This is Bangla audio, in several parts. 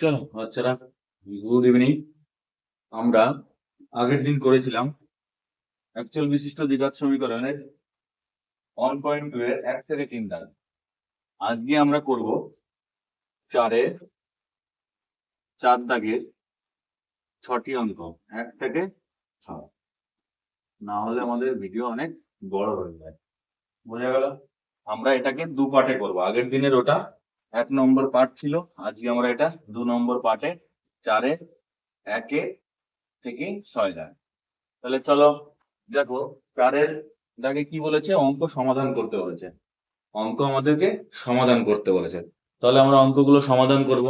চলো, বাচ্চারা, গুড ইভিনিং। আমরা আগের দিন করেছিলাম অ্যাকচুয়াল বিশিষ্ট দ্বিঘাত সমীকরণের ওয়ান পয়েন্ট টু এর এক থেকে তিন দাগ। আজকে আমরা করব চারের চার দাগের ছটি অঙ্ক, এক থেকে ছয়। না হলে আমাদের ভিডিও অনেক বড় হয়ে যায়। বোঝা গেল? আমরা এটাকে দু পার্টে করব। আগের দিনের ওটা এক নম্বর পার্ট ছিল। আজকে আমরা এটা দু নম্বর পার্টে চারে, একে থেকে ছয় দাগ। তাহলে চলো দেখো, চারের দাগে কি বলেছে? অঙ্ক সমাধান করতে বলেছে। অঙ্ক আমাদেরকে সমাধান করতে বলেছে। তাহলে আমরা অঙ্কগুলো সমাধান করব।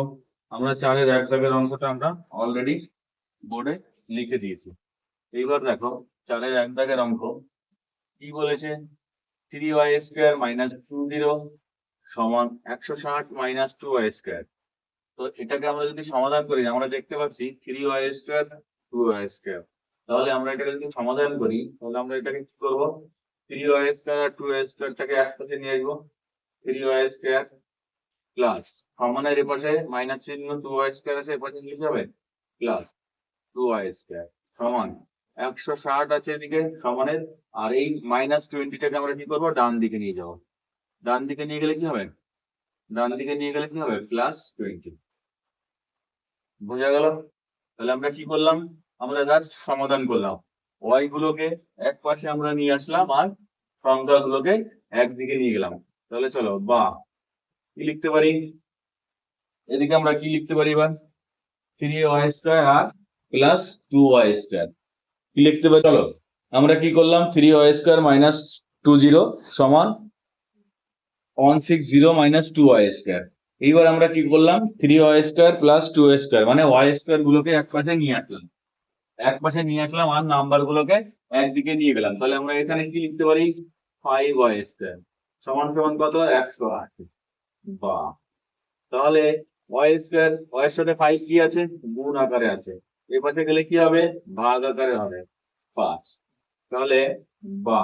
আমরা চারের এক দাগের অঙ্কটা আমরা অলরেডি বোর্ডে লিখে দিয়েছি। এইবার দেখো, চারের এক দাগের অঙ্ক কি বলেছে? Three Y square minus two zero সমান একশো ষাট মাইনাস টু ওয়াই স্কোয়ার তো এটাকে আমরা যদি সমাধান করি, আমরা দেখতে পাচ্ছি three Y square two Y square তাহলে আমরা এটাকে যদি সমাধান করি, তাহলে আমরা এটাকে কি করব? থ্রি ওয়াই স্কোয়ার আর টু ওয়াই স্কোয়ারটাকে একসাথে নিয়ে আসব। থ্রি ওয়াই স্কোয়ার প্লাস সমানের এপাশে মাইনাস চিহ্ন টু ওয়াই স্কোয়ার আছে এপাশে লিখে যাবে প্লাস টু ওয়াই স্কোয়ার সমান। একশো ষাট আছে এদিকে, সমানের। আর এই মাইনাস টোয়েন্টিটাকে আমরা কি করব? ডান দিকে নিয়ে যাব। ডান দিকে নিয়ে গেলে কি হবে? ডান দিকে নিয়ে গেলে কি হবে? প্লাস টোয়েন্টি বোঝা গেল? তাহলে আমরা কি করলাম? আমরা জাস্ট সমাধান করলাম। ওয়াই গুলোকে এক পাশে আমরা নিয়ে আসলাম আর সংখ্যা গুলোকে একদিকে নিয়ে গেলাম। তাহলে চলো, বা। কি লিখতে পারি? এদিকে আমরা কি লিখতে পারি এবার? থ্রি ওয়াই স্কোয়ার আর প্লাস টু ওয়াই স্কোয়ার কি লিখতে পারি? চলো, আমরা কি করলাম? Three Y square minus two zero সমান one six zero minus two Y square এইবার আমরা কি করলাম? Three Y square plus two Y square মানে ওয়াই স্কোয়ার গুলোকে এক পাশে নিয়ে আসলাম। এক পাশে নিয়ে আসলাম আর নাম্বার গুলোকে একদিকে নিয়ে গেলাম। তাহলে আমরা এখানে কি লিখতে পারি? ফাইভ ওয়াই স্কোয়ার সমান সমান কত? একশো আট। বা। তাহলে ওয়াই স্কোয়ার ওয়াই সাথে ফাইভ কি আছে? গুণ আকারে আছে। এ পাশে গেলে কি হবে? ভাগ আকারে হবে। পাঁচ। তাহলে, বা।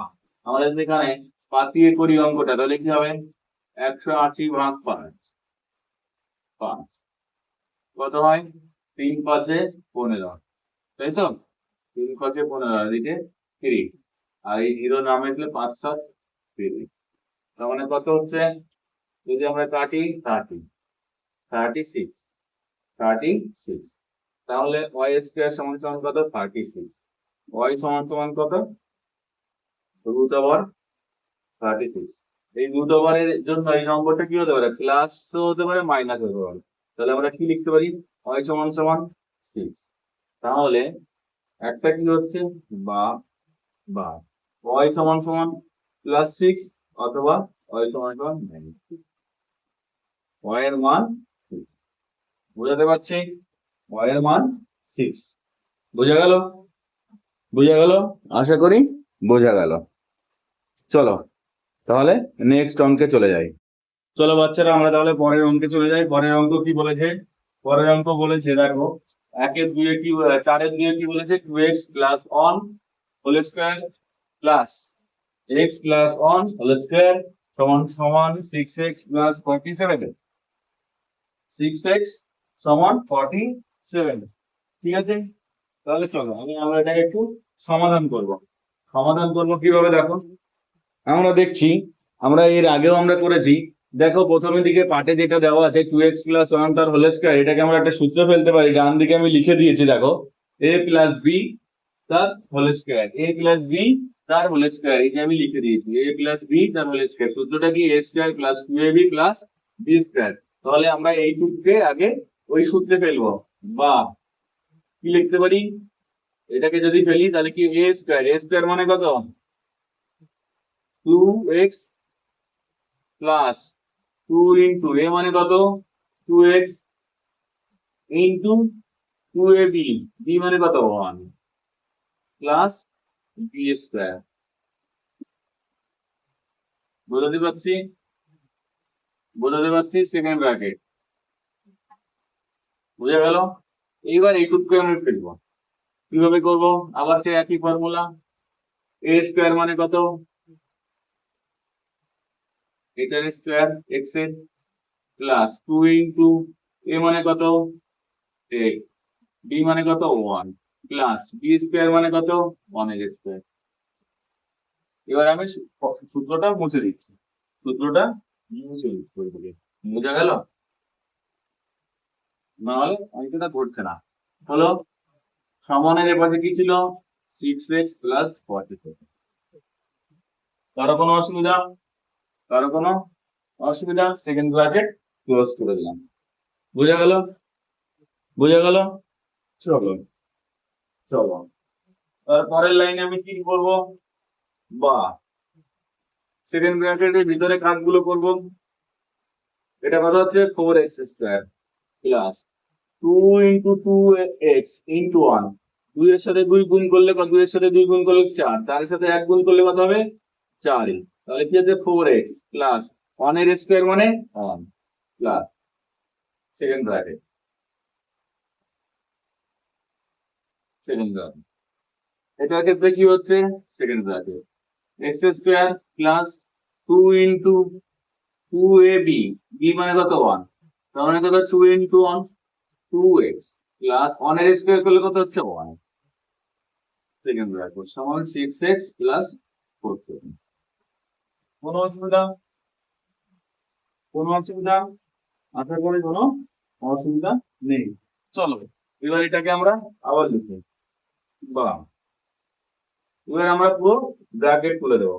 যদি এখানে পাতিয়ে করি অঙ্কটা, তাহলে কি হবে? একশো আশি ভাগ পাঁচ পাঁচ কত হয়? তিন পাঁচে পনেরো। তাই তো? তিন পাঁচে পনেরো এদিকে থ্রি আর এই জিরো নামে দিলে পাঁচ সাত থ্রি তার মানে কত হচ্ছে? যদি আমরা কাটি thirty thirty six thirty six তাহলে ওয়াই স্কোয়ার সমান সমান কত? থার্টি সিক্স ওয়াই সমান সমান কত? রুট ওভার থার্টি সিক্স এই রুট ওভারের জন্য এই নম্বরটা কি হতে পারে? প্লাস হতে পারে মাইনাস হতে পারে। তাহলে আমরা কি লিখতে পারি? ওয়াই সমান সমান সিক্স তাহলে একটা কি হচ্ছে? বা বা ওয়াই সমান সমান প্লাস সিক্স অথবা ওয়াই সমান সমান মাইনাস ওয়াই এর মান সিক্স বোঝাতে পারছি? ওয়াই এর মান সিক্স বোঝা গেল? বোঝা গেল? আশা করি বোঝা গেল। চলো। তাহলে নেক্সট অঙ্কে চলে যাই। চলো বাচ্চারা, আমরা তাহলে পরের অঙ্কে চলে যাই। পরের অঙ্ক কি বলেছে? পরের অঙ্ক বলেছে, দেখো একের দুয়ে কি, চারের দুয়ে কি বলেছে? Two X plus one whole square plus X plus one whole square সমান সমান six X plus forty seven six X সমান ফর্টি সেভেন ঠিক আছে? তাহলে চলো, আমি আমরা এটাকে একটু সমাধান করব। সমাধান করব কীভাবে, দেখো? আমরা দেখছি, আমরা এর আগেও আমরা করেছি। দেখো, প্রথমের দিকে পাটে যেটা দেওয়া আছে টু এক্স প্লাস ওয়ান তার হোল স্কোয়ার এটাকে আমরা একটা সূত্র ফেলতে পারি। ডান দিকে আমি লিখে দিয়েছি, দেখো এ প্লাস বি তার whole square A plus B তার হোল স্কোয়ার যে আমি লিখে দিয়েছি এ প্লাস বি তার হোল স্কোয়ার সূত্রটা কি? A square plus two A B plus B square তাহলে আমরা এই এইটুকুকে আগে ওই সূত্রে ফেলব। বা কি লিখতে পারি? এটাকে যদি ফেলি, তাহলে কি এ স্কোয়ার এ স্কোয়ার মানে কত? Two X plus two into A মানে কত? Two X into two A B B মানে কত? ওয়ান প্লাস বি স্কোয়ার বোঝাতে পারছি? বোঝাতে পারছি সেকেন্ড ব্র্যাকেট বুঝা গেল? এইবার এইটুকু আমরা ফেলব। কীভাবে করব? আবার সেই একই ফর্মুলা এ স্কোয়ার মানে কত? এটার স্কোয়ার এক্সের প্লাস টু ইন্টু এ মানে কত? এক্স বি মানে কত? ওয়ান প্লাস বি স্কোয়ার মানে কত? ওয়ানের স্কোয়ার এবার আমি সূত্রটা মুছে দিচ্ছি। সূত্রটা মুছে দিচ্ছি। বোঝা গেল? নাহলে অঙ্কটা ঘটছে না। হলো সমানের এপাশে কি ছিল? Six X plus forty seven কারও কোনো অসুবিধা? কারও কোনো অসুবিধা সেকেন্ড ব্র্যাকেট ক্লোজ করে দিলাম। বোঝা গেল? বোঝা গেল? চলো। চলো। পরের লাইনে আমি কি করব বা। সেকেন্ড ব্র্যাকেটের ভিতরে কাজগুলো করব। এটা কথা হচ্ছে four X square plus two into two X into one দুইয়ের সাথে দুই গুণ করলে কত? দুইয়ের সাথে দুই গুণ করলে চার। চারের সাথে এক গুণ করলে কত হবে? চারই তাহলে কি হচ্ছে ফোর এক্স প্লাস ওয়ানের স্কোয়ার মানে one plus second bracket second bracket এটার ক্ষেত্রে কি হচ্ছে? Second bracket X square plus two into two A B B মানে কত? ওয়ান তার মানে কত? Two into one two X plus ওয়ানের স্কোয়ার করলে কত হচ্ছে? ওয়ান সেকেন্ড ব্র্যাকেট সমান six X plus four seven কোনো অসুবিধা? কোনো অসুবিধা? আশা করি কোনো অসুবিধা নেই। চলো, এবার এটাকে আমরা আবার লিখি। বা এবার আমরা পুরো ব্র্যাকেট খুলে দেবো।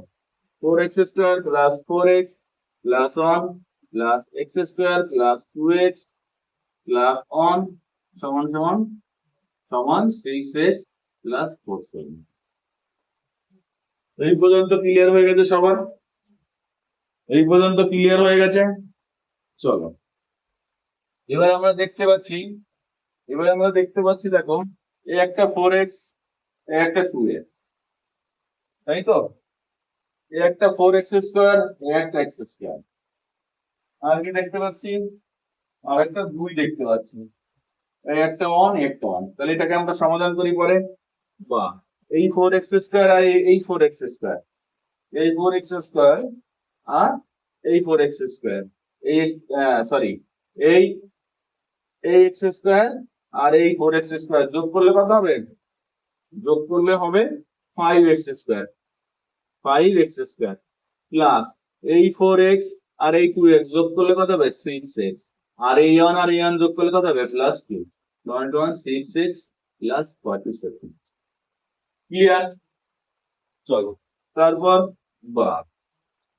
Four X square plus four X plus one plus X square plus two X plus one সমান সমান সমান six X plus four seven এই পর্যন্ত ক্লিয়ার হয়ে গেছে সবার? এই পর্যন্ত ক্লিয়ার হয়ে গেছে? চলো। এবার আমরা দেখতে পাচ্ছি, এবার আমরা দেখতে পাচ্ছি দেখো এই একটা ফোর এক্স এই একটা টু এক্স তাই তো? এই একটা ফোর এক্স স্কোয়ার এই একটা এক্স স্কোয়ার আর কি দেখতে পাচ্ছি? আর একটা দুই দেখতে পাচ্ছি। এই একটা ওয়ান একটা ওয়ান তাহলে এটাকে আমরা সমাধান করি পরে? বা, এই ফোর এক্স স্কোয়ার আর এই- ফোর এক্স স্কোয়ার এই ফোর এক্স স্কোয়ার আর এই ফোর এক্স স্কোয়ার এই সরি এই এই এক্স স্কোয়ার আর এই ফোর এক্স স্কোয়ার যোগ করলে কত হবে? যোগ করলে হবে five X square five X square plus এই ফোর এক্স আর এই টু এক্স যোগ করলে কত হবে? সিক্স এক্স আর এই ওয়ান আর এই ওয়ান যোগ করলে কত হবে? Plus two one two one six X plus forty seven clear চলো, তারপর বা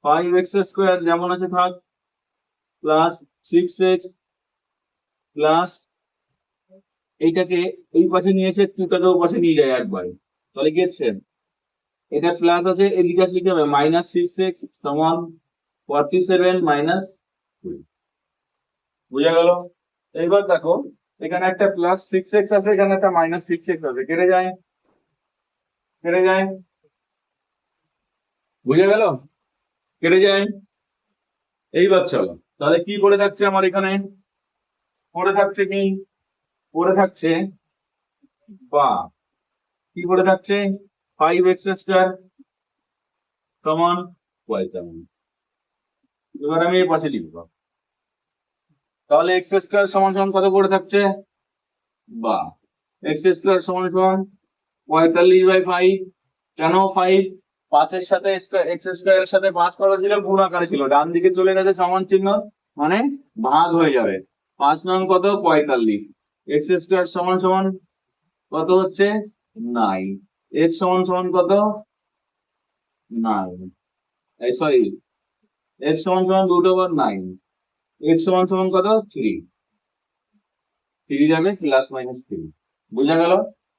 ফাইভ এক্স স্কোয়ার যেমন আছে থাক প্লাস সিক্স প্লাস এইটাকে এই পাশে নিয়ে এসে টুটাকে পাশে নিয়ে যায় একবারে। তাহলে হচ্ছে এটা প্লাস আছে, এদিকে আসলে কি হবে? মাইনাস সিক্স এক্স সমান ফর্টি সেভেন মাইনাস বুঝা গেল? এইবার দেখো, এখানে একটা প্লাস সিক্স এক্স আছে, এখানে একটা মাইনাস সিক্স এক্স আছে। কেটে যায়। কেটে যায়। বুঝা গেল? কেটে যায়। এইবার চলো। তাহলে কি পড়ে থাকছে আমার এখানে? পড়ে থাকছে কি? পড়ে থাকছে বা। কি পড়ে থাকছে? ফাইভ এক্স স্কোয়ার সমান পঁয়তাল্লিশ এবার আমি এই পাশে লিখব। তাহলে এক্স স্কোয়ার সমান সমান কত পড়ে থাকছে? বা। এক্স স্কোয়ার সমান সমান পঁয়তাল্লিশ বাই ফাইভ কেন ফাইভ পাঁচের সাথে এক্স স্কোয়ারের সাথে পাঁচ করা ছিল, গুণ আকারে ছিল। ডান দিকে চলে গেছে সমান চিহ্ন মানে ভাগ হয়ে যাবে। পাঁচ নং কত? পঁয়তাল্লিশ। এক্স স্কোয়ার সমান সমান কত হচ্ছে? নাইন এক্স সমান সমান কত? নাইন এই সরি এক্স সমান সমান দুটো বার নাইন এক্স সমান সমান কত? থ্রি থ্রি যাবে প্লাস মাইনাস থ্রি বোঝা গেল?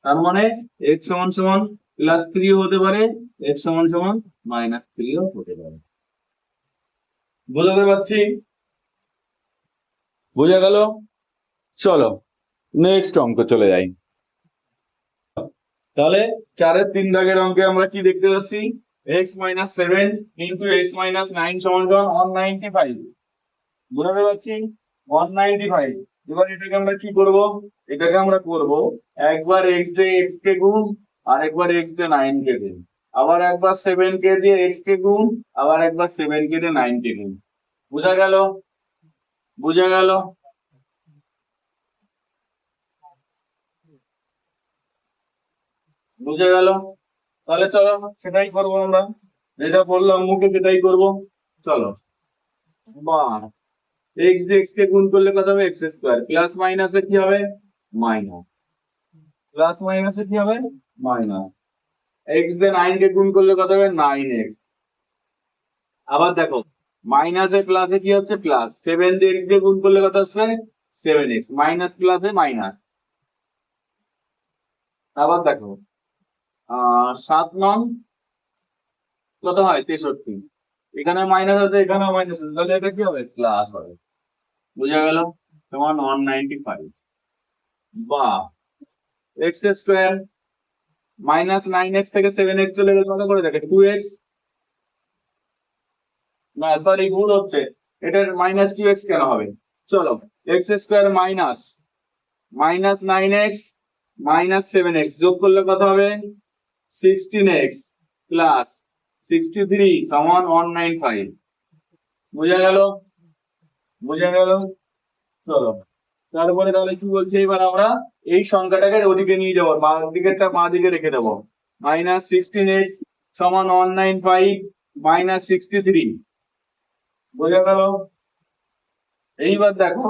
তার মানে এক্স সমান সমান প্লাস থ্রি হতে পারে এক্স সমান সমান মাইনাস থ্রিও হতে পারে। বোঝাতে পারছি? বোঝা গেল? চলো নেক্সট অঙ্ক চলে যাই। তাহলে চারের তিন দাগের অঙ্কে আমরা কি দেখতে পাচ্ছি? X minus seven into X minus nine সমান সমান ওয়ান নাইনটি ফাইভ বোঝাতে পারছি? ওয়ান নাইনটি ফাইভ এবার এটাকে আমরা কি করব? এটাকে আমরা করব একবার এক্স দিয়ে এক্স কে গুণ আর একবার এক্স দিয়ে নাইন কে গুণ। আবার একবার সেভেন কে দিয়ে এক্স কে গুণ, আবার একবার সেভেন কে দিয়ে নাইন গুণ। বুঝা গেল? বুঝা গেল? বুঝে গেল? তাহলে চলো, সেটাই করব আমরা। যেটা বললাম, মুখে সেটাই করব। চলো। বা এক্স দিয়ে এক্স কে গুণ করলে কত হবে? এক্স স্কোয়ার প্লাস মাইনাসে কি হবে? মাইনাস প্লাস মাইনাসে কি হবে? মাইনাস এক্স দিয়ে নাইন কে গুণ করলে কত হবে? নাইন এক্স আবার দেখো মাইনাসে প্লাসে কি হচ্ছে? প্লাস সেভেন দিয়ে এক্স দিয়ে গুণ করলে কত হচ্ছে? সেভেন এক্স মাইনাস প্লাসে মাইনাস আবার দেখো সাত নং কত হয়? তেষট্টি. এখানে মাইনাস আছে এখানে মাইনাস আছে। তাহলে এটা কি হবে? প্লাস হবে। বুঝা গেল? তোমার ওয়ান নাইনটি ফাইভ বা X square minus nine X থেকে সেভেন এক্স চলে গেলে করে দেখে? টু এক্স না সরি ভুল হচ্ছে। এটার মাইনাস টু এক্স কেন হবে? চলো x square minus minus nine x minus seven x যোগ করলে কত হবে? Sixteen x plus sixty three সমান ওয়ান নাইন ফাইভ বোঝা গেল? বোঝা গেল? চলো। তারপরে তাহলে কি বলছে এবার আমরা? এই সংখ্যাটাকে ওদিকে নিয়ে যাব বা দিকেরটা মা দিকে রেখে দেবো। মাইনাস সিক্সটিন এক্স সমান one nine five minus sixty three বোঝা গেল? এইবার দেখো,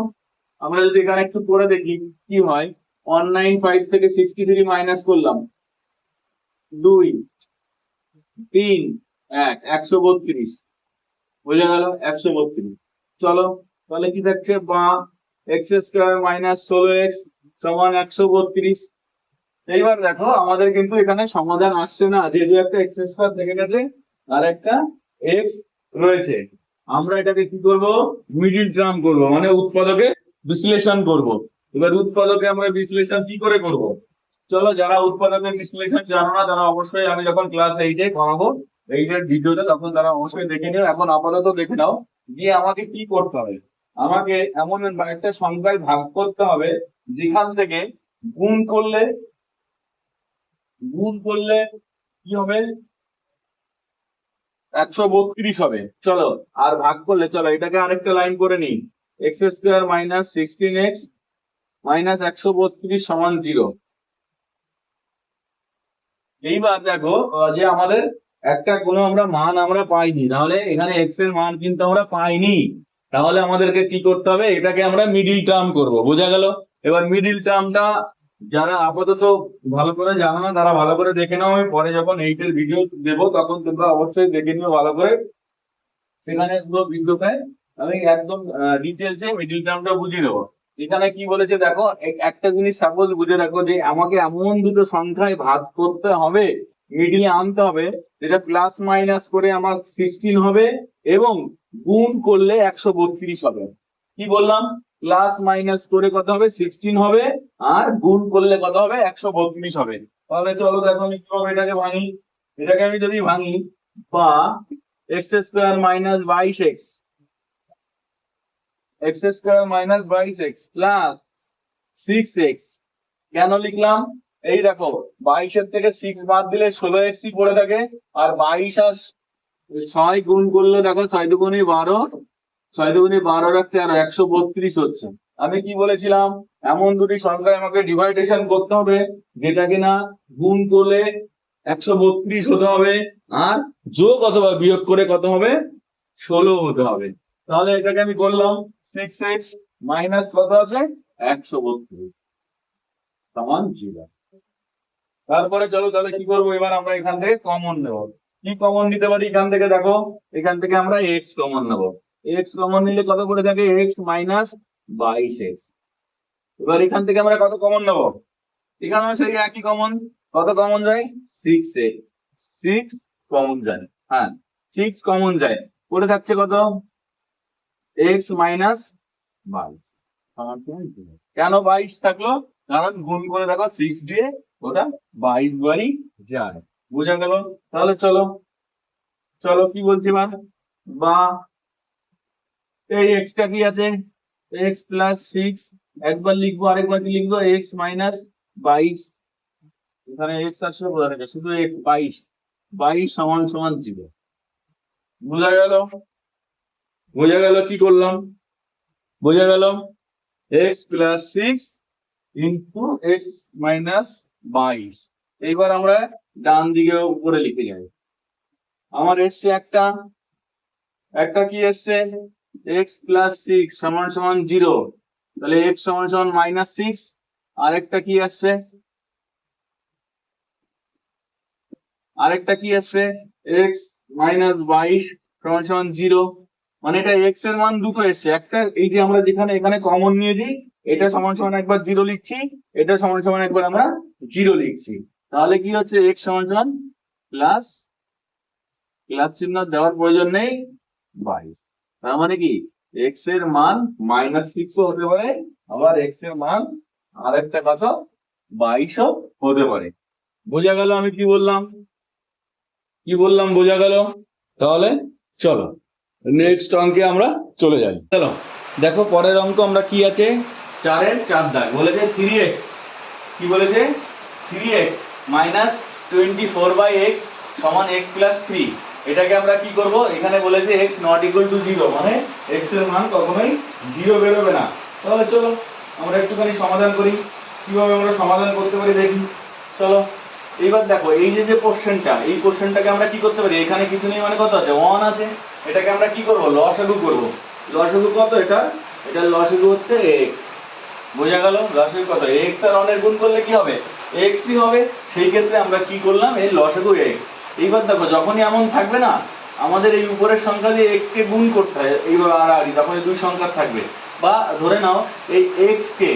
আমরা যদি এখানে একটু করে দেখি কি হয়। ওয়ান নাইন ফাইভ থেকে সিক্সটি থ্রি মাইনাস করলাম। দুই, তিন, এক, একশো বত্রিশ। বোঝা গেল? একশো বত্রিশ। চলো, তাহলে কি থাকছে? বা এক্স স্কোয়ার মাইনাস ষোলো এক্স সমান একশো বত্রিশ। এইবার দেখো, আমাদের কিন্তু এখানে সমাধান আসছে না। যেহেতু একটা এক্স স্কোয়ার থেকে গেছে আর একটা এক্স রয়েছে। আমরা এটাকে কি করব? মিডিল টার্ম করব মানে উৎপাদকে বিশ্লেষণ করব। এবার উৎপাদকে আমরা বিশ্লেষণ কি করে করব? চলো, যারা উৎপাদকের বিশ্লেষণ জানো না, তারা অবশ্যই আমি যখন ক্লাস এইটে করাবো এইটের ভিডিওতে তখন তারা অবশ্যই দেখে নিও। এখন আপাতত দেখে নাও দিয়ে আমাকে কি করতে হবে। আমাকে এমন একটা সংখ্যায় ভাগ করতে হবে, যেখান থেকে গুণ করলে গুণ করলে কি হবে? একশো বত্রিশ হবে। চলো, আর ভাগ করলে, চলো, এটাকে আরেকটা লাইন করে নিই। X square minus sixteen x minus একশো বত্রিশ সমান জিরো এইবার দেখো যে আমাদের একটা কোনো আমরা মান আমরা পাইনি। তাহলে এখানে এক্সের মান কিন্তু আমরা পাইনি। তাহলে আমাদেরকে কি করতে হবে? এটাকে আমরা মিডিল টার্ম করব। বোঝা গেল? এবার মিডিল টার্মটা যারা আপাতত ভালো করে জানো না, তারা ভালো করে দেখে নাও। আমি পরে যখন এইটের ভিডিও দেবো, তখন তোমরা অবশ্যই দেখে নিও ভালো করে। সেখানে পুরো ভিডিওটায় আমি একদম ডিটেলসে মিডিল টার্মটা বুঝিয়ে দেবো। এখানে কি বলেছে দেখো, এক- একটা জিনিস সাপোজ বুঝে রাখো যে আমাকে এমন দুটো সংখ্যায় ভাগ করতে হবে মিডিলে আনতে হবে, যেটা প্লাস মাইনাস করে আমার সিক্সটিন হবে এবং গুণ করলে একশো বত্রিশ হবে। কি বললাম? প্লাস মাইনাস করে কত হবে? সিক্সটিন হবে আর গুণ করলে কত হবে? একশো বত্রিশ হবে। তাহলে চলো দেখো আমি কীভাবে এটাকে ভাঙি। এটাকে আমি যদি ভাঙি, বা এক্স স্কোয়ার মাইনাস বাইশ এক্স এক্স স্কোয়ার মাইনাস বাইশ এক্স প্লাস সিক্স এক্স কেন লিখলাম? এই দেখো, বাইশের থেকে সিক্স বাদ দিলে ষোলো এক্সই পড়ে থাকে, আর বাইশ আর ছয় গুণ করলে দেখো ছয় দুগুণে বারো, ছয় দুগুণে বারো রাখতে আর একশো বত্রিশ হচ্ছে। আমি কি বলেছিলাম? এমন দুটি সংখ্যায় আমাকে ডিভাইডেশন করতে হবে যেটা কিনা গুণ করলে একশো বত্রিশ হতে হবে, আর যোগ অথবা বিয়োগ করে কত হবে? ষোলো হতে হবে। তাহলে এটাকে আমি করলাম সিক্স এক্স মাইনাস কত আছে? একশো বত্রিশ। সমান জিরো তারপরে চলো তাহলে কি করব? এবার আমরা এখান থেকে কমন নেব। কি কমন নিতে পারি? এখান থেকে দেখো, এখান থেকে আমরা এক্স কমন নেব। এক্স কমন নিলে কত করে থাকে? এক্স মাইনাস বাইশ এক্স এবার এখান থেকে আমরা কত কমন নেব? এখানেও সেই একই কমন কত কমন যায়? সিক্স এক্স সিক্স কমন যায়। হ্যাঁ সিক্স কমন যায়। পড়ে থাকছে কত? এক্স মাইনাস বাইশ। কেন বাইশ থাকল? কারণ গুণ করে দেখো সিক্স দিয়ে ওটা বাইশ বারই যায় বোঝা গেল? তাহলে চলো চলো কি বলছি বা, এই এক্সটা কি আছে? এক্স প্লাস সিক্স একবার লিখব, আরেকবার কি লিখব? এক্স মাইনাস বাইশ। এখানে এক্স আসলে বোঝা থাকে শুধু এক্স বাইশ। বাইশ সমান সমান জিরো। বোঝা গেল? বোঝা গেল কি করলাম? বোঝা গেল? X plus six into x minus বাইশ। এইবার আমরা ডান দিকে উপরে লিখে যাই। আমার এসছে একটা। একটা কি এসছে? এক্স প্লাস সিক্স সমান সমান জিরো তাহলে এক্স সমান সমান মাইনাস সিক্স আরেকটা কি আসছে? আরেকটা কি আসছে? এক্স মাইনাস বাইশ সমান সমান জিরো মানে এটা এক্সের মান দুটো এসছে। একটা, এই যে আমরা যেখানে, এখানে কমন নিয়েছি এটা সমান সমান একবার জিরো লিখছি, এটা সমান সমান একবার আমরা জিরো লিখছি। তাহলে কি হচ্ছে? এক্স সমান সমান প্লাস প্লাস চিহ্ন দেওয়ার প্রয়োজন নেই বাইশ তার মানে কি? এক্সের মান মাইনাস সিক্সও হতে পারে, আবার এক্সের মান আর একটা কত বাইশও হতে পারে। বোঝা গেল আমি কি বললাম? কি বললাম? বোঝা গেল? তাহলে চলো নেক্সট অঙ্কে আমরা চলে যাই। চলো, দেখো পরের অঙ্ক আমরা কি আছে? চারের চার দাগ বলেছে থ্রি এক্স কি বলেছে three x minus twenty four by x সমান এক্স প্লাস থ্রি এটাকে আমরা কি করব? এখানে বলেছে x not equal to zero মানে এক্সের মান কখনোই জিরো বেরোবে না। তাহলে চলো, আমরা একটুখানি সমাধান করি। কীভাবে আমরা সমাধান করতে পারি দেখি। চলো, এইবার দেখো, এই যে যে কোশ্চেনটা এই কোশ্চেনটাকে আমরা কি করতে পারি? এখানে কিছু নেই মানে কত আছে? ওয়ান আছে। এটাকে আমরা কি করব? লসাগু করব। লসাগু কত এটা এটা লসাগু হচ্ছে এক্স বোঝা গেল লসাগু কত এক্স আর অনের গুণ করলে কি হবে? এক্সই হবে। সেই ক্ষেত্রে আমরা কি করলাম? এই লসাগু এক্স এইবার দেখো, যখনই এমন থাকবে না, আমাদের এই উপরের সংখ্যা দিয়ে এক্স কে গুণ করতে হয়। এইবার আড়াআড়ি তখন এই দুই সংখ্যা থাকবে। বা ধরে নাও, এই এক্স কে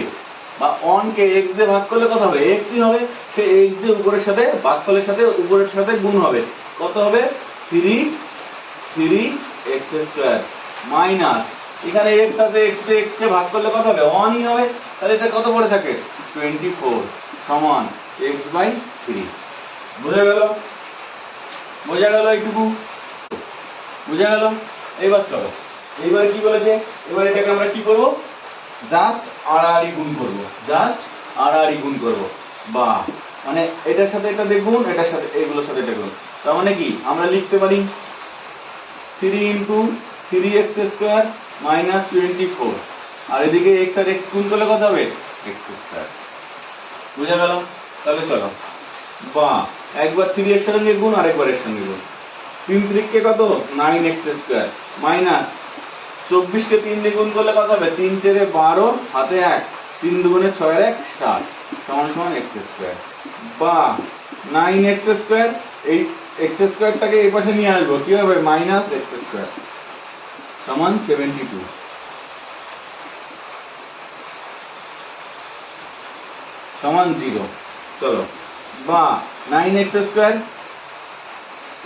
বা অন কে এক্স দিয়ে ভাগ করলে কত হবে? এক্সই হবে। সে এক্স দিয়ে উপরের সাথে, ভাগফলের সাথে, উপরের সাথে গুণ হবে। কত হবে? Three three x square minus এখানে এক্স আছে এক্স দিয়ে এক্স কে ভাগ করলে কত হবে? ওয়ানই হবে। তাহলে এটা কত পড়ে থাকে? টোয়েন্টি ফোর সমান এক্স বাই থ্রি বোঝা গেল? বোঝা গেল এইটুকু? বোঝা গেল? এইবার চলো। এইবার কি বলেছে? এবার এটাকে আমরা কি করব? জাস্ট আড়াআড়ি গুণ করব। জাস্ট আড়াআড়ি গুণ করব। বা মানে এটার সাথে এটা দেখুন, এটার সাথে এগুলোর সাথে গুণ তার মানে কি? আমরা লিখতে পারি three into three x square minus twenty four. আর এদিকে এক্স আর এক্স গুণ করলে কত হবে? এক্স স্কোয়ার বুঝা গেল? তাহলে চলো। বা, একবার থ্রি এর সঙ্গে গুণ আর একবার এর সঙ্গে গুণ। তিন ত্রিককে কত? নাইন এক্স স্কোয়ার মাইনাস চব্বিশকে তিন দিয়ে গুণ করলে কত হবে? তিন চেরে বারো, হাতে এক। তিন দুগুণে ছয়ের এক, ষাট। সমান সমান এক্স স্কোয়ার বা নাইন এক্স স্কোয়ার এই এক্স স্কোয়ারটাকে এই পাশে নিয়ে আসব। কি হবে? মাইনাস এক্স স্কোয়ার সমান সেভেন্টি টু সমান জিরো চলো। বা nine x square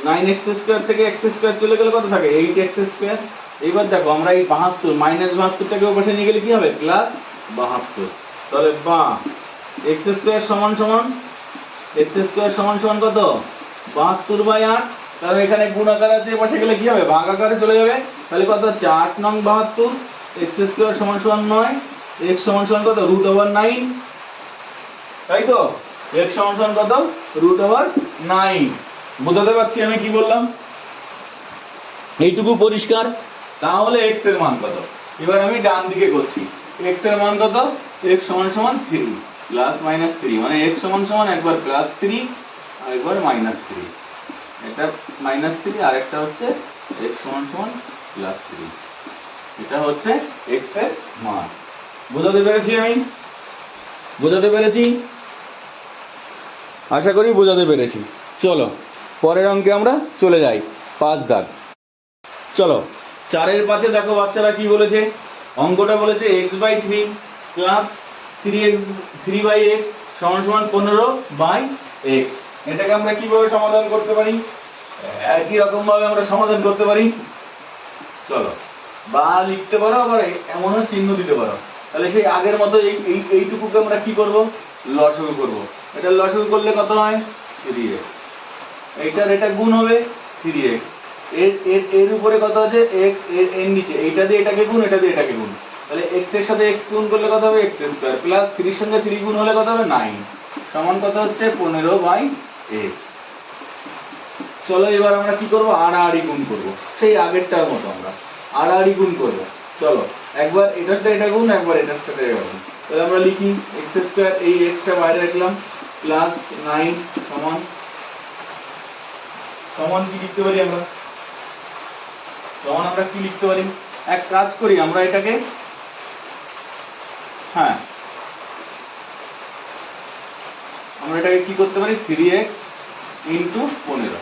nine x square থেকে এক্স স্কোয়ার চলে গেলে কত থাকে? এইট এক্স স্কোয়ার এইবার দেখো, আমরা এই বাহাত্তর মাইনাস বাহাত্তরটাকে ওপাশে নিয়ে গেলে কি হবে? প্লাস বাহাত্তর। তাহলে বা এক্স স্কোয়ার সমান সমান এক্স স্কোয়ার সমান সমান কত? বাহাত্তর বাই আট। তাহলে এখানে গুণ আকার আছে বসে গেলে কি হবে? ভাগ আকারে চলে যাবে। তাহলে কত? হচ্ছে নং বাহাত্তর এক্স স্কোয়ার সমান সমান নয় এক্স সমান সমান কত? রুট ওভার নাইন তাই তো? এক্স সমান সমান কত? রুট ওভার নাইন বোঝাতে পারছি আমি কি বললাম? এইটুকু পরিষ্কার? তাহলে এক্সের মান কত? এবার আমি ডান দিকে করছি। এক্সের মান কত? এক্স সমান সমান থ্রি প্লাস মাইনাস থ্রি মানে এক্স সমান সমান একবার প্লাস থ্রি আর একবার মাইনাস থ্রি এটা মাইনাস থ্রি আর একটা হচ্ছে এক্স সমান সমান প্লাস থ্রি এটা হচ্ছে এক্সের মান। বোঝাতে পেরেছি আমি? বোঝাতে পেরেছি? আশা করি বোঝাতে পেরেছি। চলো, পরের অঙ্কে আমরা চলে যাই। পাঁচ দাগ। চলো, চারের পাশে দেখো বাচ্চারা কি বলেছে? অঙ্কটা বলেছে x by three plus three x three by x সমান সমান পনেরো বাই এক্স এটাকে আমরা কীভাবে সমাধান করতে পারি? একই রকম ভাবে আমরা সমাধান করতে পারি। চলো। বা লিখতে পারো, আবার এমনও চিহ্ন দিতে পারো। তাহলে সেই আগের মতো এই এই, এইটুকুকে আমরা কি করব? লসগু করব। এটা লসগু করলে কত হয়? থ্রি এক্স এইটার এটা গুণ হবে থ্রি এক্সের এর এর উপরে কত আছে? এক্সের এর নিচে। এইটা দিয়ে এটাকে গুণ, এটা দিয়ে এটাকে গুণ। তাহলে এক্সের সাথে এক্স গুণ করলে কত হবে? এক্স স্কোয়ার প্লাস থ্রির সঙ্গে থ্রি গুণ হলে কত হবে? নাইন সমান কত হচ্ছে? পনেরো বাই এক্স। চলো এবার আমরা কি করব? আড়াআড়ি গুণ করব। সেই আগেরটার মতো আমরা। আড়াআড়ি গুণ করব। চলো, একবার এটার সাথে এটা গুণ, একবার এটার সাথে এটা গুণ। তাহলে আমরা লিখি এক্স স্কোয়ার, এই এক্সটা বাইরে রাখলাম। প্লাস নাইন সমান সমান কি লিখতে পারি আমরা? সমান আমরা কি লিখতে পারি? এক কাজ করি, আমরা এটাকে হ্যাঁ আমরা এটাকে কি করতে পারি? থ্রি এক্স ইন্টু পনেরো।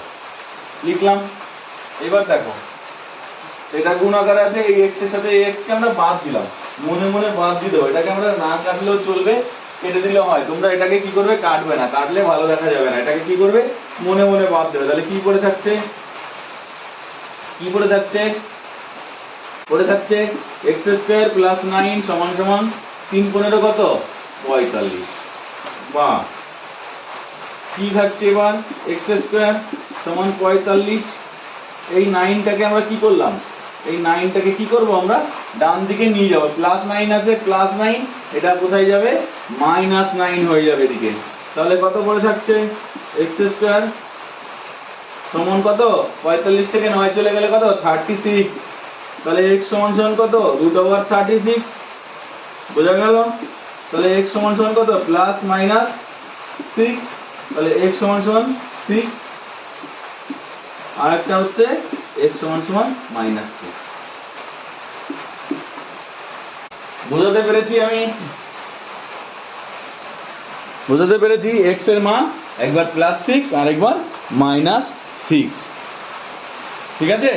লিখলাম। এবার দেখো, এটা গুণ আকারে আছে, এই এক্সের সাথে এই এক্স কে আমরা বাদ দিলাম। মনে মনে বাদ দিয়ে দেবো। এটাকে আমরা না কাটলেও চলবে, কেটে দিলেও হয়। তোমরা এটাকে কি করবে? কাটবে না। কাটলে ভালো দেখা যাবে না। এটাকে কি করবে? মনে মনে বাদ দেবে। তাহলে কি পড়ে থাকছে? কি পড়ে থাকছে? পড়ে থাকছে এক্স স্কোয়ার প্লাস নাইন সমান সমান তিন পনেরো কত? পঁয়তাল্লিশ। বা কি থাকছে এবার? এক্স স্কোয়ার সমান পঁয়তাল্লিশ। এই নাইনটাকে আমরা কি করলাম? এই নাইনটাকে কি করব আমরা? ডান দিকে নিয়ে যাব। প্লাস নাইন আছে প্লাস নাইন এটা কোথায় যাবে? মাইনাস নাইন হয়ে যাবে এদিকে। তাহলে কত পড়ে থাকছে? এক্স স্কোয়ার সমান কত? পঁয়তাল্লিশ থেকে নয় চলে গেলে কত? থার্টি সিক্স তাহলে এক্স সমান সমান কত? রুট ওভার থার্টি সিক্স বোঝা গেল? তাহলে এক্স সমান সমান কত? প্লাস মাইনাস সিক্স তাহলে এক্স সমান সমান সিক্স আর একটা হচ্ছে এক্স সমান সমান মাইনাস সিক্স বোঝাতে পেরেছি আমি? বোঝাতে পেরেছি এক্সের মান, একবার প্লাস সিক্স আর একবার মাইনাস সিক্স ঠিক আছে?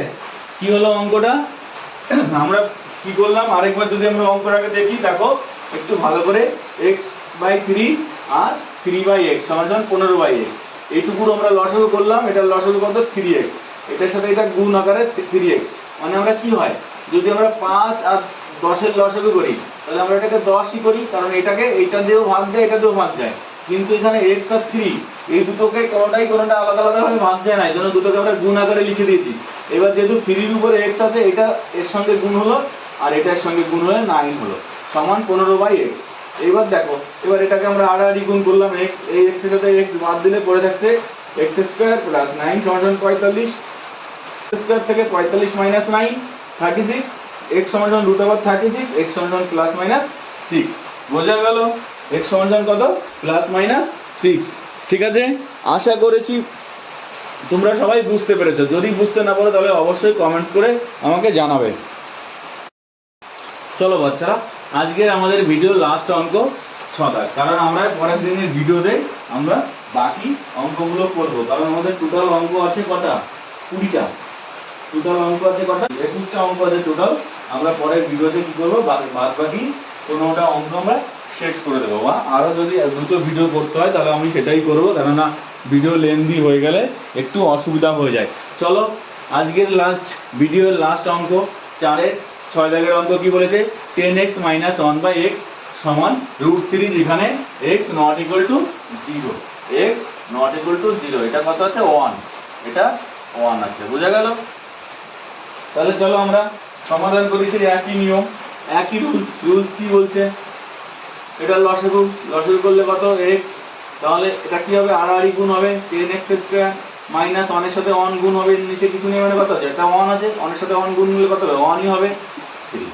কি হলো অঙ্কটা? আমরা কি করলাম? আরেকবার যদি আমরা অঙ্কটাকে দেখি, দেখো, একটু ভালো করে এক্স বাই থ্রি আর থ্রি বাই এক্স, সমান পনেরো বাই এক্স। এইটুকুর আমরা লসাগু করলাম, এটার লসাগু কত? Three x. এটার সাথে এটা গুণ আকারে থ্রি এক্স। মানে আমরা কি হয়? যদি আমরা পাঁচ আর দশের লসাগু করি, তাহলে আমরা এটাকে দশই করি, কারণ এটাকে এইটা দিয়েও ভাগ যায়, এটা দিয়েও ভাগ যায়। কিন্তু এখানে এক্স আর থ্রি, এই দুটোকে কোনোটাই কোনোটা আলাদা আলাদাভাবে ভাগ যায় না এই জন্য দুটোকে আমরা গুণ আকারে লিখে দিয়েছি। এবার যেহেতু থ্রির উপরে এক্স আছে, এটা এর সঙ্গে গুণ হলো, আর এটার সঙ্গে গুণ হলে নাইন হলো। সমান পনেরো বাই এক্স। এবার দেখো, এবার এটাকে আমরা আড়াআড়ি গুণ করলাম এক্স এই এক্সের সাথে এক্স বাদ দিলে পড়ে থাকছে এক্স স্কোয়ার প্লাস নাইন সমান পঁয়তাল্লিশ স্কোয়ার থেকে পঁয়তাল্লিশ minus nine thirty six x সমান root over thirty six x সমান প্লাস মাইনাস সিক্স বোঝা গেল? এক্স সমান কত? প্লাস মাইনাস সিক্স ঠিক আছে? আশা করেছি তোমরা সবাই বুঝতে পেরেছ। যদি বুঝতে না পারো তাহলে অবশ্যই কমেন্টস করে আমাকে জানাবে। চলো বাচ্চারা আজকের আমাদের ভিডিও লাস্ট অঙ্ক ছটা কারণ আমরা পরের দিনের ভিডিওতে আমরা বাকি অঙ্কগুলো করব। কারণ আমাদের টোটাল অঙ্ক আছে কটা? কুড়িটা। টোটাল অঙ্ক আছে কটা? একুশটা অঙ্ক আছে টোটাল আমরা পরের ভিডিওতে কি করব? বাদ বাকি পনেরোটা অঙ্ক আমরা শেষ করে দেবো। বা আরও যদি দুটো ভিডিও করতে হয়, তাহলে আমি সেটাই করব। কেননা ভিডিও লেন্দি হয়ে গেলে একটু অসুবিধা হয়ে যায়। চলো, আজকের লাস্ট ভিডিওর লাস্ট অঙ্ক। চারের ছয় দাগের অঙ্ক কি বলেছে? Ten x minus one by x সমান রুট থ্রি যেখানে x not equal to zero x not equal to zero এটা কত আছে? ওয়ান এটা ওয়ান আছে। বোঝা গেল? তাহলে চলো আমরা সমাধান করি সেই একই নিয়ম। একই রুলস রুলস কি বলছে? এটা লসাগু লসাগু করলে কত? এক্স তাহলে এটা কি হবে? আড়াআড়ি গুণ হবে টেন এক্স স্কোয়ার মাইনাস ওয়ানের সাথে ওয়ান গুণ হবে নিচে কিছু নেই মানে কত আছে? একটা ওয়ান আছে ওয়ানের সাথে ওয়ান গুণ নিলে কত হবে? ওয়ানই হবে। থ্রি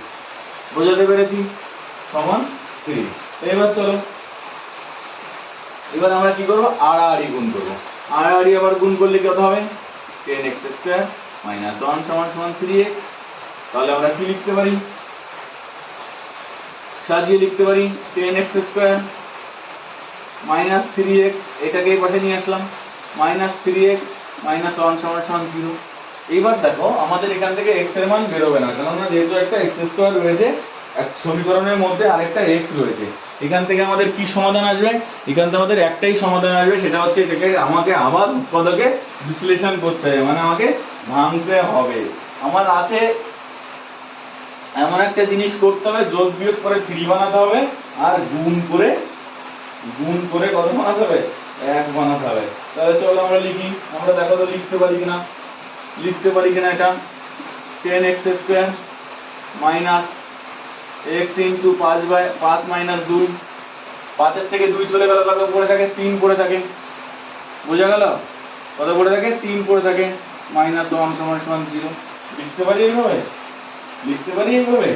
বোঝাতে পেরেছি? সমান থ্রি এবার চলো। এবার আমরা কি করব? আড়াআড়ি গুণ করব। আড়াআড়ি আবার গুণ করলে কত হবে? Ten x square minus one সমান সমান থ্রি এক্স তাহলে আমরা কি লিখতে পারি? সাজিয়ে লিখতে পারি ten x square minus three x এটাকে পাশে নিয়ে আসলাম। Minus three x minus one সমান সমান জিরো এইবার দেখো, আমাদের এখান থেকে এক্সের মান বেরোবে না কেননা যেহেতু একটা এক্স স্কোয়ার রয়েছে, এক সমীকরণের মধ্যে আরেকটা এক্স রয়েছে। এখান থেকে আমাদের কি সমাধান আসবে? এখান থেকে আমাদের একটাই সমাধান আসবে, সেটা হচ্ছে এটাকে আমাকে আবার উৎপাদকে বিশ্লেষণ করতে হবে মানে আমাকে ভাঙতে হবে। আমার আছে এমন একটা জিনিস করতে হবে, যোগ বিয়োগ করে থ্রি বানাতে হবে, আর গুণ করে গুণ করে কত বানাতে হবে? এক বানাতে হবে। তাহলে চলো আমরা লিখি। আমরা দেখো তো লিখতে পারি কিনা। লিখতে পারি কিনা এটা। Ten x square minus x into পাঁচ বাই পাঁচ মাইনাস দুই। পাঁচের থেকে দুই চলে গেল, কত পড়ে থাকে? তিন পড়ে থাকে। বোঝা গেল? কত পড়ে থাকে? তিন পড়ে থাকে। মাইনাস ওয়ান সমান সমান জিরো লিখতে পারি এইভাবে? লিখতে পারি এইভাবে?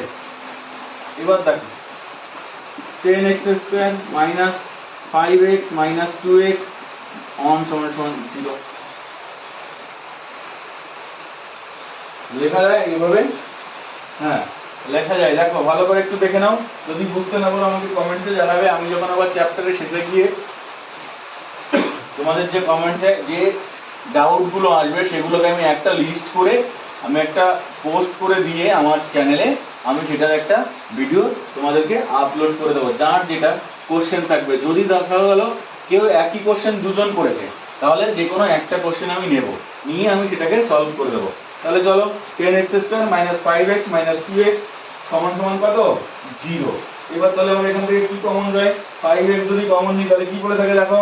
এবার দেখো। Ten x square minus five x minus two x on সমান সমান লেখা যায় এইভাবে? হ্যাঁ লেখা যায়। দেখো, ভালো করে একটু দেখে নাও। যদি বুঝতে না পারো, আমাকে কমেন্টসে জানাবে। আমি যখন আবার চ্যাপ্টারের শেষে গিয়ে তোমাদের যে কমেন্টসে যে ডাউটগুলো আসবে, সেগুলোকে আমি একটা লিস্ট করে আমি একটা পোস্ট করে দিয়ে আমার চ্যানেলে আমি সেটার একটা ভিডিও তোমাদেরকে আপলোড করে দেবো। যার যেটা কোশ্চেন থাকবে। যদি দেখা গেল কেউ একই কোশ্চেন দুজন করেছে, তাহলে যে কোনো একটা কোশ্চেন আমি নেব। নিয়ে আমি সেটাকে সলভ করে দেবো। তাহলে চলো ten x square minus five x minus two x সমান সমান কত? জিরো এবার তাহলে আমরা এখান থেকে কি কমন যায়? ফাইভ এক্স যদি কমন নিই, তাহলে কি করে থাকে দেখো?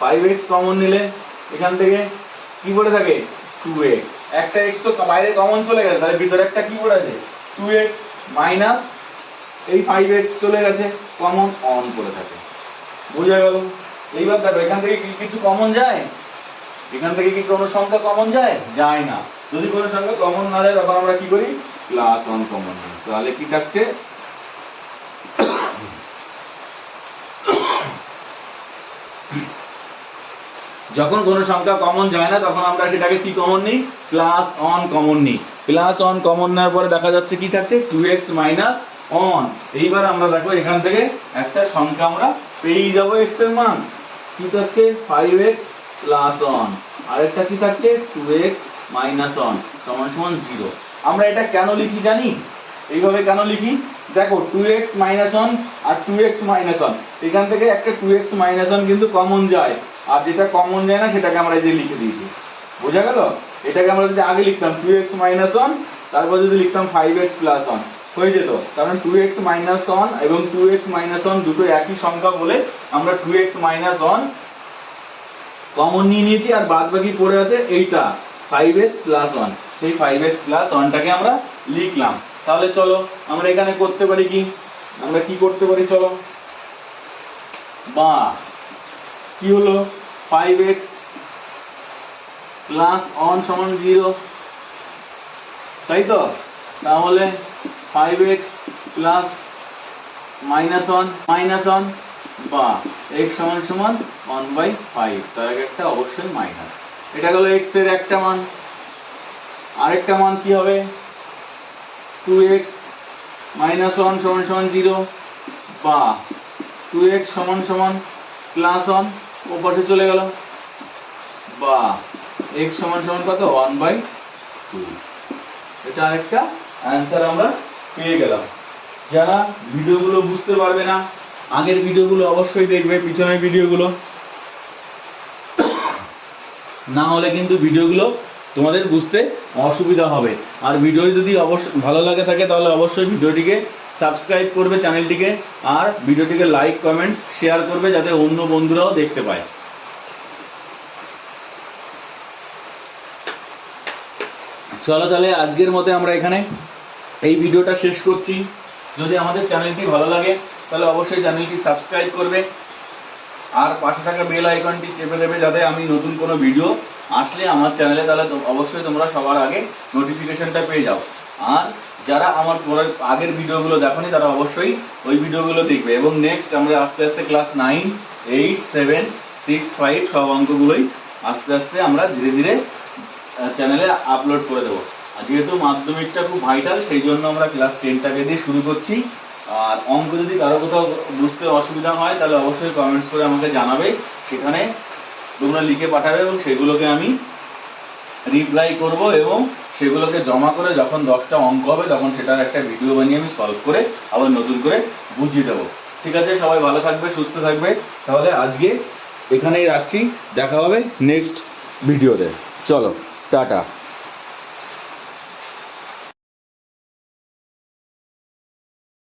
ফাইভ এক্স কমন নিলে এখান থেকে কি পড়ে থাকে? টু এক্স একটা এক্স তো বাইরে কমন চলে গেছে, তাহলে ভিতরে একটা কি পড়ে আছে। টু এক্স মাইনাস এই ফাইভ চলে গেছে কমন অন করে থাকে। বোঝা গেল? এইবার দেখো, এখান থেকে কি কিছু কমন যায়? এখান থেকে কি কোনো সংখ্যা কমন যায়? যায় না। যদি কোনো সংখ্যা কমন না যায়, তখন আমরা কি করি? প্লাস ওয়ান কমন তাহলে কি থাকছে? যখন কোনো সংখ্যা কমন যায় না, তখন আমরা সেটাকে কি কমন নিই? প্লাস অন কমন নিই। প্লাস অন কমন নেওয়ার পরে দেখা যাচ্ছে কি থাকছে? টু এক্স মাইনাস অন এইবার আমরা দেখো এখান থেকে একটা সংখ্যা আমরা পেয়ে যাব এক্সের মান। কি থাকছে? ফাইভ এক্স প্লাস অন আরেকটা কি থাকছে? টু এক্স মাইনাস অন সমান সমান জিরো আমরা এটা কেন লিখি জানি? এইভাবে কেন লিখি? দেখো টু এক্স মাইনাস ওয়ান আর টু এক্স মাইনাস ওয়ান এখান থেকে একটা টু এক্স মাইনাস ওয়ান কিন্তু কমন যায়। আর যেটা কমন যায় না, সেটাকে আমরা এই যে লিখে দিয়েছি। বোঝা গেল? এটাকে আমরা যদি আগে লিখতাম টু এক্স মাইনাস ওয়ান তারপর যদি লিখতাম ফাইভ এক্স প্লাস ওয়ান হয়ে যেত। কারণ টু এক্স মাইনাস ওয়ান এবং টু এক্স মাইনাস ওয়ান দুটো একই সংখ্যা বলে আমরা two x minus one common নিয়ে নিয়েছি, আর বাদ বাকি পড়ে আছে এইটা ফাইভ এক্স প্লাস ওয়ান সেই ফাইভ এক্স প্লাস ওয়ানটাকে আমরা লিখলাম। তাহলে চলো, আমরা এখানে করতে পারি কি? আমরা কি করতে পারি, চলো? বা কি হলো? ফাইভ এক্স প্লাস ওয়ান সমান জিরো তাই তো তাহলে five x plus minus one minus one বা এক্স সমান সমান ওয়ান বাই ফাইভ তার একটা অবশ্যই মাইনাস এটা গেল এক্সের একটা মান। আরেকটা মান কি হবে? টু এক্স মাইনাস ওয়ান সমান সমান জিরো বা টু এক্স সমান সমান প্লাস ওয়ান ও পাশে চলে গেল। বা এক্স সমান সমান কত? ওয়ান বাই টু এটা আরেকটা অ্যান্সার আমরা পেয়ে গেলাম। যারা ভিডিওগুলো বুঝতে পারবে না, আগের ভিডিওগুলো অবশ্যই দেখবে, পিছনের ভিডিওগুলো। না হলে কিন্তু ভিডিওগুলো তোমাদের বুঝতে অসুবিধা হবে। আর ভিডিও যদি অবশ্যই ভালো লাগে থাকে, তাহলে অবশ্যই ভিডিওটিকে সাবস্ক্রাইব করবে চ্যানেলটিকে, আর ভিডিওটিকে লাইক, কমেন্টস, শেয়ার করবে যাতে অন্য বন্ধুরাও দেখতে পায়। চলো তাহলে আজকের মতে আমরা এখানে এই ভিডিওটা শেষ করছি। যদি আমাদের চ্যানেলটি ভালো লাগে, তাহলে অবশ্যই চ্যানেলটি সাবস্ক্রাইব করবে। আর পাশে থাকা বেল আইকনটি চেপে দেবে যাতে আমি নতুন কোনো ভিডিও আসলে আমার চ্যানেলে তাহলে অবশ্যই তোমরা সবার আগে নোটিফিকেশনটা পেয়ে যাও। আর যারা আমার পরের, আগের ভিডিওগুলো দেখোনি, তারা অবশ্যই ওই ভিডিওগুলো দেখবে। এবং নেক্সট আমরা আস্তে আস্তে class nine eight seven six five সব অঙ্কগুলোই আস্তে আস্তে আমরা ধীরে ধীরে চ্যানেলে আপলোড করে দেবো। আর যেহেতু মাধ্যমিকটা খুব ভাইটাল সেই জন্য আমরা ক্লাস টেনটাকে দিয়ে শুরু করছি। আর অঙ্ক যদি কারও কোথাও বুঝতে অসুবিধা হয়, তাহলে অবশ্যই কমেন্টস করে আমাকে জানাবে। সেখানে তোমরা লিখে পাঠাবে এবং সেগুলোকে আমি রিপ্লাই করব এবং সেগুলোকে জমা করে যখন দশটা অঙ্ক হবে, তখন সেটার একটা ভিডিও বানিয়ে আমি সলভ করে আবার নতুন করে বুঝিয়ে দেবো। ঠিক আছে? সবাই ভালো থাকবে, সুস্থ থাকবে। তাহলে আজকে এখানেই রাখছি। দেখা হবে নেক্সট ভিডিওতে চলো, টাটা।